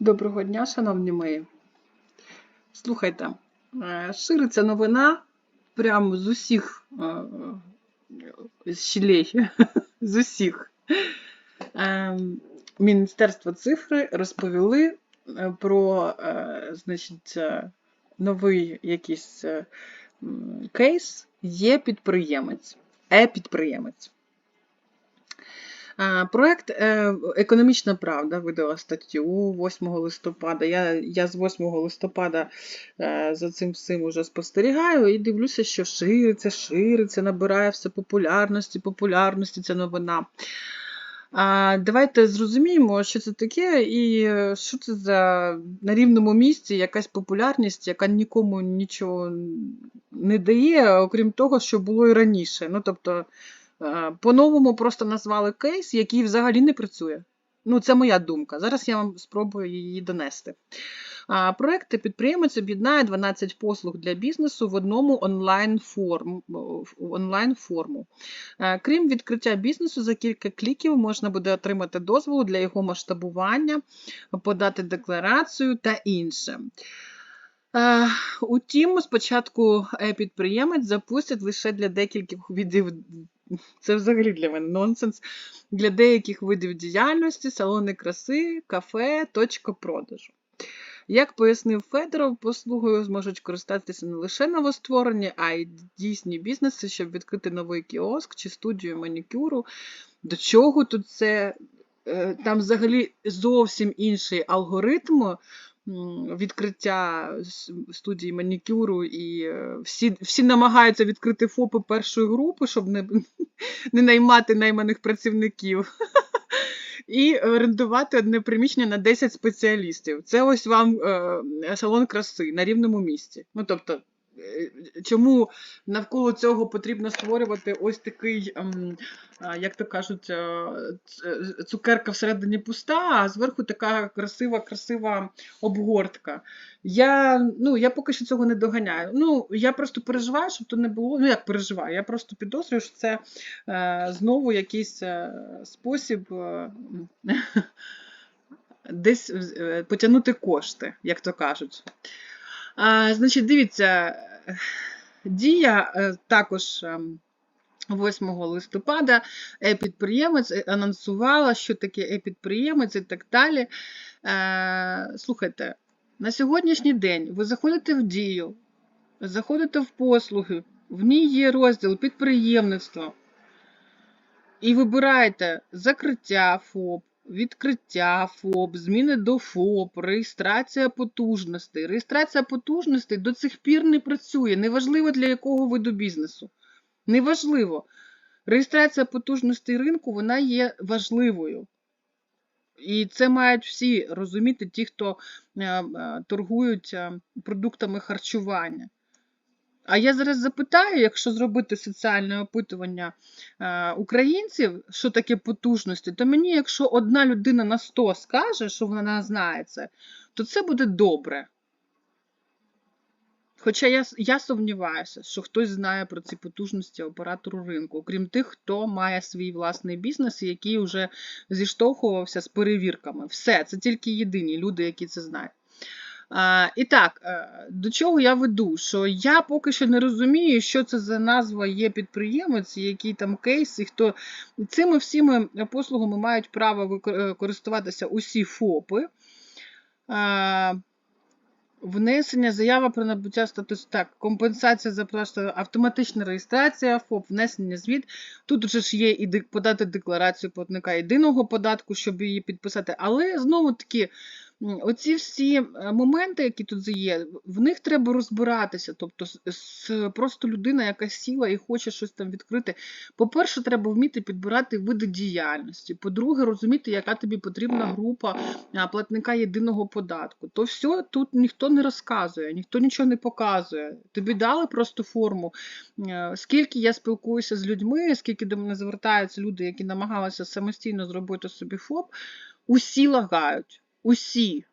Доброго дня, шановні мої. Слухайте, е, шириться новина прямо з усіх е, щілей, з усіх. Е, Міністерство цифри розповіли про значить, новий якийсь кейс. Є підприємець, е-підприємець. Проект е, Економічна Правда видала статтю 8 листопада. Я, я з 8 листопада е, за цим всім уже спостерігаю і дивлюся, що шириться, шириться, набирає все популярності, популярності ця новина. Давайте зрозуміємо, що це таке, і е, що це за на рівному місці якась популярність, яка нікому нічого не дає, окрім того, що було і раніше. Ну, тобто, по-новому просто назвали кейс, який взагалі не працює. Ну, це моя думка. Зараз я вам спробую її донести. А, Проекти підприємець об'єднає 12 послуг для бізнесу в одному онлайн-форму. онлайн-форму. Е, Крім відкриття бізнесу, за кілька кліків можна буде отримати дозвол для його масштабування, подати декларацію та інше. Е, Утім, спочатку е-підприємець запустять лише для декількох видів. Це взагалі для мене нонсенс. Для деяких видів діяльності, салони краси, кафе, точка продажу. Як пояснив Федоров, послугою зможуть користатися не лише новостворені, а й дійсні бізнеси, щоб відкрити новий кіоск чи студію манікюру. До чого тут це? Е, Там взагалі зовсім інший алгоритм відкриття студії манікюру, і е, всі, всі намагаються відкрити ФОПи першої групи, щоб не, не наймати найманих працівників. І орендувати одне приміщення на 10 спеціалістів. Це ось вам е, салон краси на рівному місці. Ну тобто, чому навколо цього потрібно створювати ось такий, ем, як то кажуть, е, цукерка всередині пуста, а зверху така красива, красива обгортка. Я, ну, я поки що цього не доганяю. Ну, я просто переживаю, щоб то не було. Ну, як переживаю, я просто підозрюю, що це е, знову якийсь е, спосіб е, десь е, потягнути кошти, як то кажуть. А, значить, дивіться, дія е, також. ем, 8 листопада е-підприємець е, анонсувала, що таке е-підприємець і так далі. Е, слухайте, на сьогоднішній день ви заходите в дію, заходите в послуги, в ній є розділ підприємництво. І вибираєте закриття ФОП, відкриття ФОП, зміни до ФОП, реєстрація потужностей. Реєстрація потужностей до цих пір не працює, неважливо для якого виду бізнесу. Неважливо. Реєстрація потужностей ринку вона є важливою. І це мають всі розуміти, ті, хто е, е, торгують е, продуктами харчування. А я зараз запитаю, якщо зробити соціальне опитування е, українців, що таке потужності, то мені, якщо одна людина на 100 скаже, що вона знає це, то це буде добре. Хоча я, я сумніваюся, що хтось знає про ці потужності оператору ринку, окрім тих, хто має свій власний бізнес і який вже зіштовхувався з перевірками. Все, це тільки єдині люди, які це знають. І так, е, до чого я веду? Що я поки що не розумію, що це за назва є підприємець, який там кейс, і хто цими всіми послугами мають право е, користуватися усі ФОПи. Внесення, заява про набуття статусу. Так, компенсація за просто автоматична реєстрація, ФОП, внесення звіт. Тут вже ж є і подати декларацію платника єдиного податку, щоб її підписати. Але знову таки, оці всі е, моменти, які тут є, в них треба розбиратися. Тобто, просто людина, яка сіла і хоче щось там відкрити. По-перше, треба вміти підбирати види діяльності. По-друге, розуміти, яка тобі потрібна група платника єдиного податку. То все тут ніхто не розказує, ніхто нічого не показує. Тобі дали просто форму. Е, Скільки я спілкуюся з людьми, скільки до мене звертаються люди, які намагалися самостійно зробити собі ФОП, усі лагають. Усі.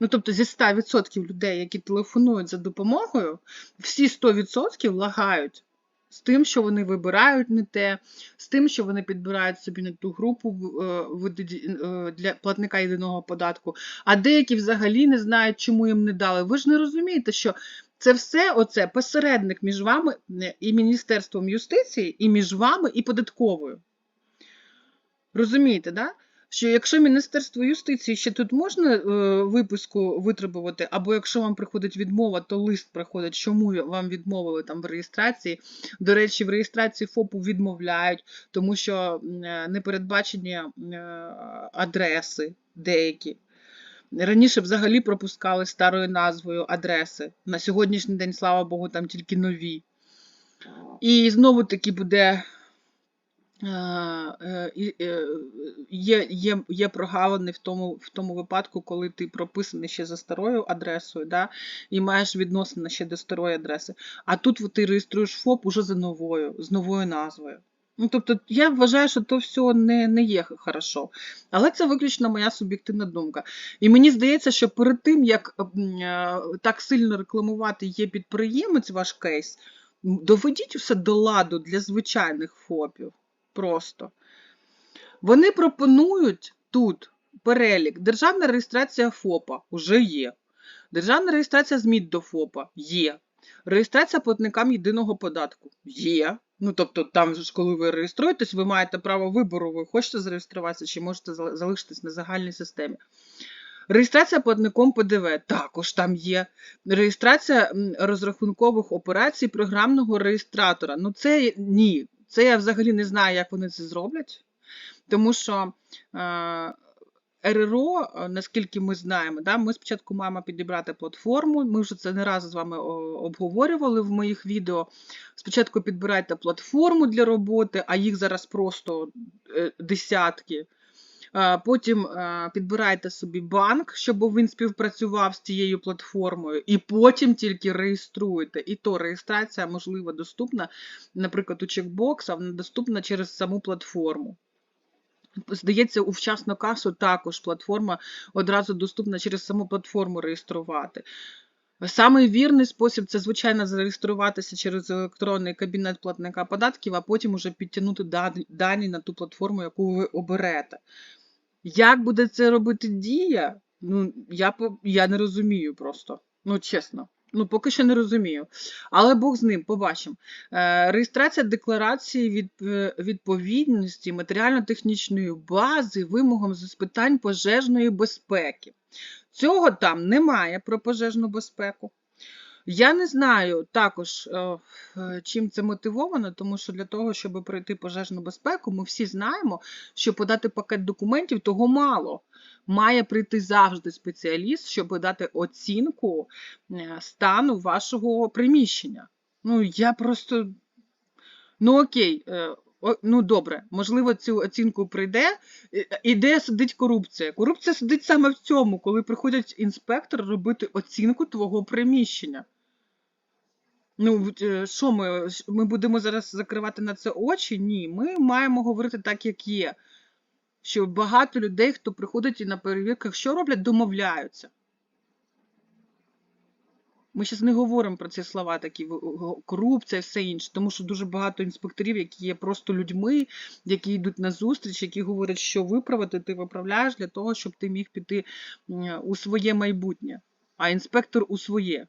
Ну, тобто зі 100% людей, які телефонують за допомогою, всі 100% лагають. з тим, що вони вибирають не те, з тим, що вони підбирають собі не ту групу е, е, для платника єдиного податку, а деякі взагалі не знають, чому їм не дали. Ви ж не розумієте, що це все оце посередник між вами і Міністерством юстиції, і між вами і податковою. Розумієте, да? Що якщо Міністерство юстиції ще тут можна е, виписку витребувати, або якщо вам приходить відмова, то лист приходить, чому вам відмовили там в реєстрації. До речі, в реєстрації ФОПу відмовляють, тому що е, не передбачені е, адреси деякі. Раніше взагалі пропускали старою назвою адреси. На сьогоднішній день, слава Богу, там тільки нові. І знову таки буде. Е, е, Є, є, є прогалини в тому, в тому випадку, коли ти прописаний ще за старою адресою, да, і маєш відносини ще до старої адреси. А тут ти реєструєш ФОП уже за новою, з новою назвою. Ну, тобто, я вважаю, що то все не, не є хорошо. Але це виключно моя суб'єктивна думка. І мені здається, що перед тим, як е, так сильно рекламувати є підприємець ваш кейс, доведіть усе до ладу для звичайних ФОПів. Просто. Вони пропонують тут перелік. Державна реєстрація ФОПа вже є. Державна реєстрація ЗМІД до ФОПа є. Реєстрація платникам єдиного податку є. Ну, тобто, там ж, коли ви реєструєтесь, ви маєте право вибору, ви хочете зареєструватися чи можете залишитись на загальній системі. Реєстрація платником ПДВ також там є. Реєстрація розрахункових операцій програмного реєстратора. Ну, це ні. Це я взагалі не знаю, як вони це зроблять. Тому що е, РРО, е, наскільки ми знаємо, да, ми спочатку маємо підібрати платформу. Ми вже це не раз з вами обговорювали в моїх відео. Спочатку підбирайте платформу для роботи, а їх зараз просто е, десятки. Е, Потім е, підбирайте собі банк, щоб він співпрацював з тією платформою, і потім тільки реєструєте. І то реєстрація, можливо, доступна, наприклад, у чекбокс, а вона доступна через саму платформу. Здається, у вчасну касу також платформа одразу доступна через саму платформу реєструвати. Самий вірний спосіб це, звичайно, зареєструватися через електронний кабінет платника податків, а потім уже підтягнути дані на ту платформу, яку ви оберете. Як буде це робити дія? Ну, я, я не розумію просто. Ну, чесно. Ну, поки що не розумію. Але Бог з ним, побачимо. Е, Реєстрація декларації від, е, відповідності матеріально-технічної бази вимогам з питань пожежної безпеки. Цього там немає про пожежну безпеку. Я не знаю також, е, чим це мотивовано, тому що для того, щоб пройти пожежну безпеку, ми всі знаємо, що подати пакет документів того мало. Має прийти завжди спеціаліст, щоб дати оцінку е, стану вашого приміщення. Ну, я просто. Ну, окей, е, ну добре, можливо, цю оцінку прийде. Е, І де сидить корупція? Корупція сидить саме в цьому, коли приходять інспектори робити оцінку твого приміщення. Ну, е, що ми, ми будемо зараз закривати на це очі? Ні, ми маємо говорити так, як є. Що багато людей, хто приходить і на перевірках, що роблять, домовляються. Ми зараз не говоримо про ці слова, такі корупція все інше, тому що дуже багато інспекторів, які є просто людьми, які йдуть на зустріч, які говорять, що виправити, ти виправляєш для того, щоб ти міг піти у своє майбутнє, а інспектор у своє.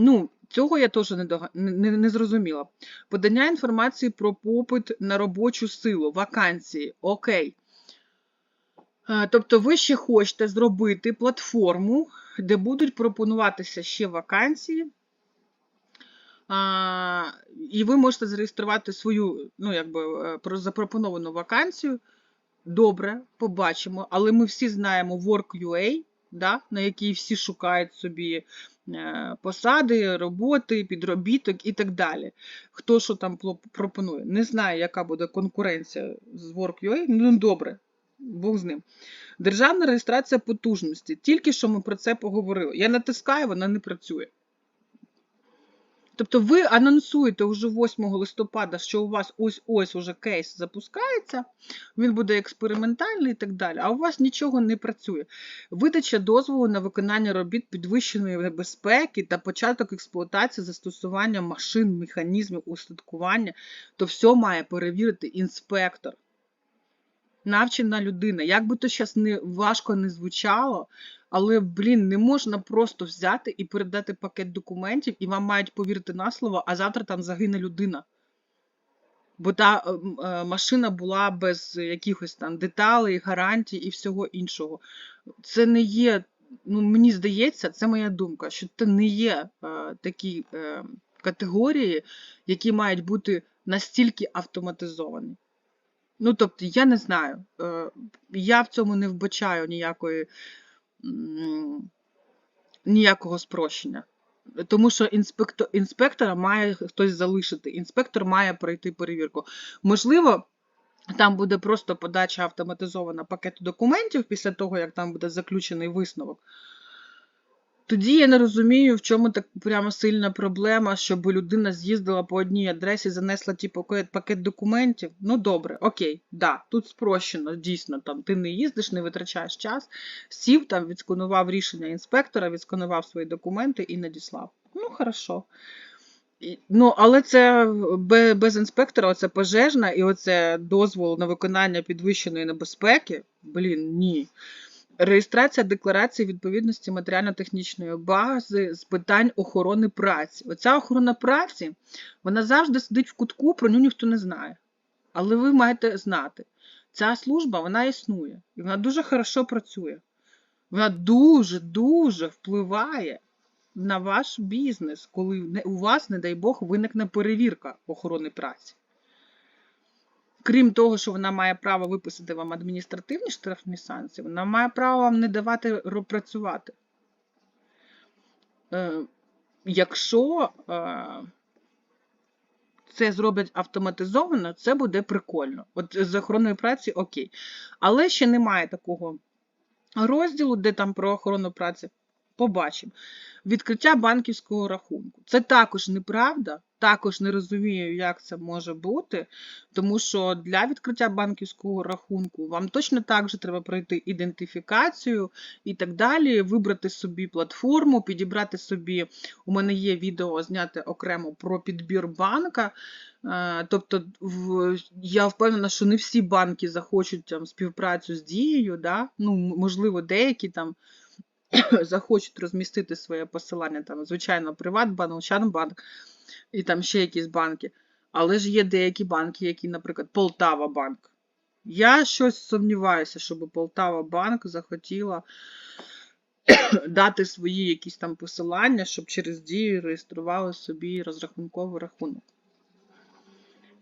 Ну, цього я теж не, дога- не, не, зрозуміла. Подання інформації про попит на робочу силу, вакансії. Окей. Е, Тобто ви ще хочете зробити платформу, де будуть пропонуватися ще вакансії, а, і ви можете зареєструвати свою, ну, якби, е, запропоновану вакансію. Добре, побачимо. Але ми всі знаємо Work.ua, да, на якій всі шукають собі посади, роботи, підробіток і так далі. Хто що там пропонує. Не знаю, яка буде конкуренція з Work.ua. Ну, добре, Бог з ним. Державна реєстрація потужності. Тільки що ми про це поговорили. Я натискаю, вона не працює. Тобто ви анонсуєте вже 8 листопада, що у вас ось-ось уже кейс запускається, він буде експериментальний і так далі, а у вас нічого не працює. Видача дозволу на виконання робіт підвищеної безпеки та початок експлуатації застосування машин, механізмів устаткування, то все має перевірити інспектор. Навчена людина. Як би то зараз не важко не звучало, але, блін, не можна просто взяти і передати пакет документів, і вам мають повірити на слово, а завтра там загине людина. Бо та е, е, машина була без якихось там деталей, гарантій і всього іншого. Це не є, ну мені здається, це моя думка, що це не є е, такі е, категорії, які мають бути настільки автоматизовані. Ну, тобто, я не знаю, е, я в цьому не вбачаю ніякої, ніякого спрощення. Тому що інспектор, інспектора має хтось залишити, інспектор має пройти перевірку. Можливо, там буде просто подача автоматизована пакету документів після того, як там буде заключений висновок. Тоді я не розумію, в чому так прямо сильна проблема, щоб людина з'їздила по одній адресі, занесла ті пакет, пакет документів. Ну добре, окей, да, тут спрощено, дійсно, там ти не їздиш, не витрачаєш час, сів там, відсканував рішення інспектора, відсканував свої документи і надіслав. Ну, хорошо. Ну, але це без інспектора, оце пожежна і оце дозвол на виконання підвищеної небезпеки. Блін, ні. Реєстрація декларації відповідності матеріально-технічної бази з питань охорони праці. Оця охорона праці, вона завжди сидить в кутку, про нього ніхто не знає. Але ви маєте знати, ця служба вона існує, і вона дуже хорошо працює. Вона дуже-дуже впливає на ваш бізнес, коли у вас, не дай Бог, виникне перевірка охорони праці. Крім того, що вона має право виписати вам адміністративні штрафні санкції, вона має право вам не давати працювати. Е, якщо е, це зроблять автоматизовано, це буде прикольно. От з охороною праці окей. Але ще немає такого розділу, де там про охорону праці. Побачимо. Відкриття банківського рахунку. Це також неправда, також не розумію, як це може бути, тому що для відкриття банківського рахунку вам точно так же треба пройти ідентифікацію і так далі, вибрати собі платформу, підібрати собі. У мене є відео зняте окремо про підбір банка. Е, Тобто, я впевнена, що не всі банки захочуть там співпрацю з дією, да? ну, можливо, деякі там захочуть розмістити своє посилання, там, звичайно, Приватбанк, Ощадбанк і там ще якісь банки. Але ж є деякі банки, які, наприклад, Полтава банк. Я щось сумніваюся, щоб Полтава банк захотіла дати свої якісь там посилання, щоб через дію реєстрували собі розрахунковий рахунок.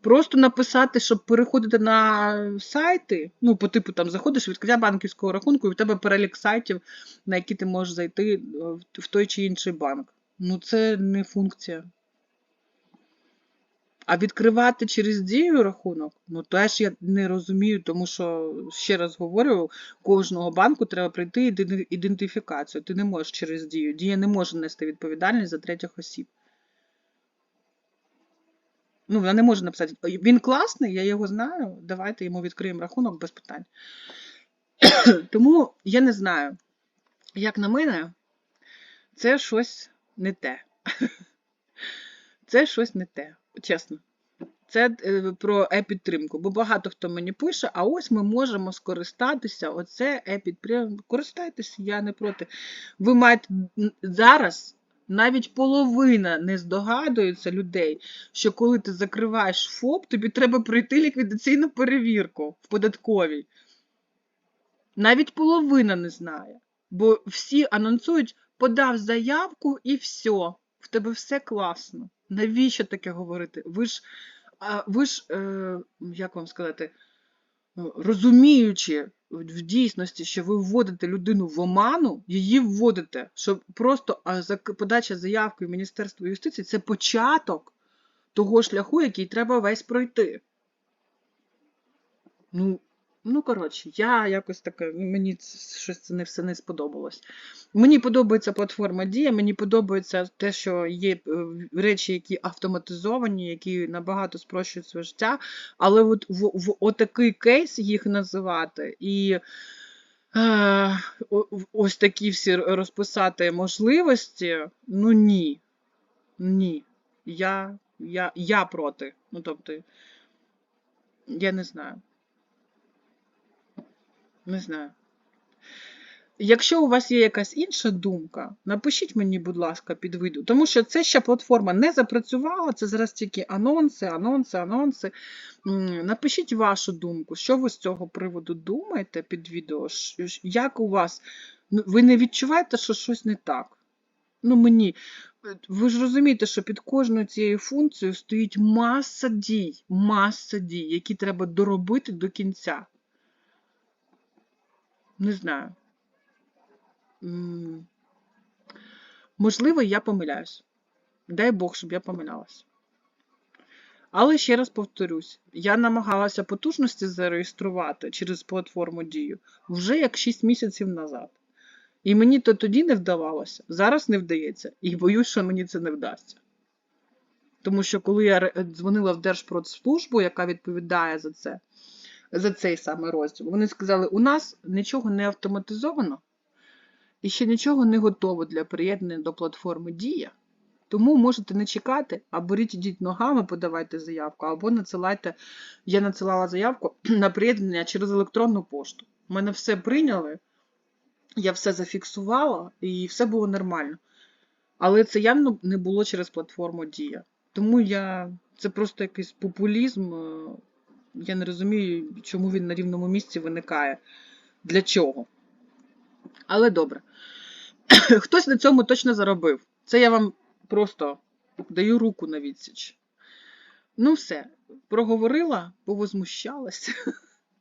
Просто написати, щоб переходити на сайти, ну, по типу там заходиш, відкриття банківського рахунку, і в тебе перелік сайтів, на які ти можеш зайти е, в- той чи інший банк. Ну, це не функція. А відкривати через дію рахунок, ну теж я не розумію, тому що, ще раз говорю, кожного банку треба пройти іде- ідентифікацію. Ти не можеш через дію. Дія не може нести відповідальність за третіх осіб. Ну, вона не може написати. Він класний, я його знаю. Давайте йому відкриємо рахунок без питань. Тому я не знаю, як на мене, це щось не те. Це щось не те, чесно. Це е, про е-підтримку, бо багато хто мені пише, а ось ми можемо скористатися. Оце е-підтримка. Користайтеся, я не проти. Ви маєте зараз навіть половина не здогадується людей, що коли ти закриваєш ФОП, тобі треба пройти ліквідаційну перевірку в податковій. Навіть половина не знає. Бо всі анонсують, подав заявку і все. В тебе все класно. Навіщо таке говорити? Ви ж, ви ж е, як вам сказати, е, розуміючи в дійсності, що ви вводите людину в оману, її вводите, що просто подача заявки в Міністерство юстиції це початок того шляху, який треба весь пройти. Ну, Ну, коротше, я якось таке, мені щось це не все не сподобалось. Мені подобається платформа Дія, мені подобається те, що є е, речі, які автоматизовані, які набагато спрощують своє життя, але от в, в отакий кейс їх називати і е, ось такі всі розписати можливості, ну ні. Ні. Я, я, я проти. Ну, тобто, я не знаю. Не знаю. Якщо у вас є якась інша думка, напишіть мені, будь ласка, під відео. Тому що це ще платформа не запрацювала, це зараз тільки анонси, анонси, анонси. Напишіть вашу думку, що ви з цього приводу думаєте під відео. Як у вас? Ну, Ви не відчуваєте, що щось не так? Ну, мені. Ви ж розумієте, що під кожною цією функцією стоїть маса дій, маса дій, які треба доробити до кінця. Не знаю. Можливо, я помиляюсь. Дай Бог, щоб я помилялась. Але ще раз повторюсь, я намагалася потужності зареєструвати через платформу Дію вже як 6 місяців назад. І мені то тоді не вдавалося, зараз не вдається, і боюсь, що мені це не вдасться. Тому що коли я дзвонила в Держпродслужбу, яка відповідає за це, за цей саме розділ, вони сказали, у нас нічого не автоматизовано і ще нічого не готово для приєднання до платформи Дія. Тому можете не чекати, а беріть ідіть ногами, подавайте заявку, або надсилайте. Я надсилала заявку на приєднання через електронну пошту. У мене все прийняли, я все зафіксувала і все було нормально. Але це явно не було через платформу Дія. Тому я це просто якийсь популізм. Я не розумію, чому він на рівному місці виникає. Для чого? Але добре. Хтось на цьому точно заробив. Це я вам просто даю руку на відсіч. Ну, все, проговорила, повозмущалась.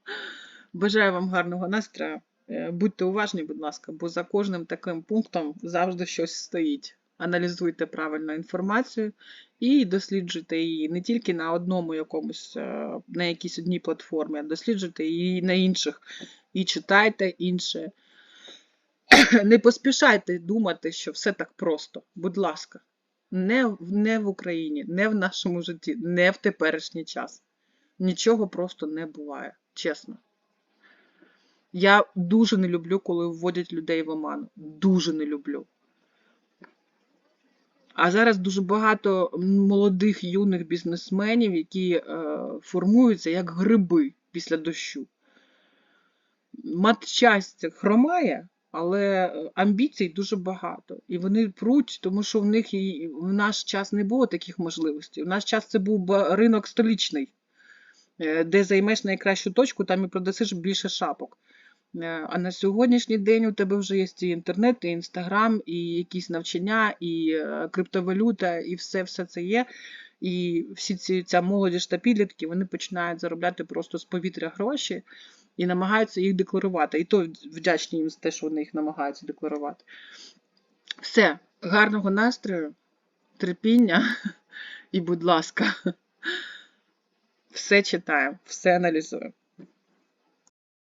Бажаю вам гарного настрою. Е, Будьте уважні, будь ласка, бо за кожним таким пунктом завжди щось стоїть. Аналізуйте правильно інформацію і досліджуйте її не тільки на одному якомусь, е, на якійсь одній платформі, а досліджуйте її на інших. І читайте інше. Не поспішайте думати, що все так просто. Будь ласка, не, не в Україні, не в нашому житті, не в теперішній час. Нічого просто не буває, чесно. Я дуже не люблю, коли вводять людей в оману. Дуже не люблю. А зараз дуже багато молодих юних бізнесменів, які е, формуються як гриби після дощу. Матчасть хромає, але е, амбіцій дуже багато. І вони пруть, тому що в них і в наш час не було таких можливостей. В наш час це був ринок столічний, е, де займеш найкращу точку, там і продасиш більше шапок. Е, А на сьогоднішній день у тебе вже є і інтернет, і інстаграм, і якісь навчання, і е, криптовалюта, і все, все це є. І всі ці ця молодіж та підлітки вони починають заробляти просто з повітря гроші і намагаються їх декларувати. І то вдячні їм за те, що вони їх намагаються декларувати. Все, гарного настрою, терпіння і, будь ласка, все читаю, все аналізую.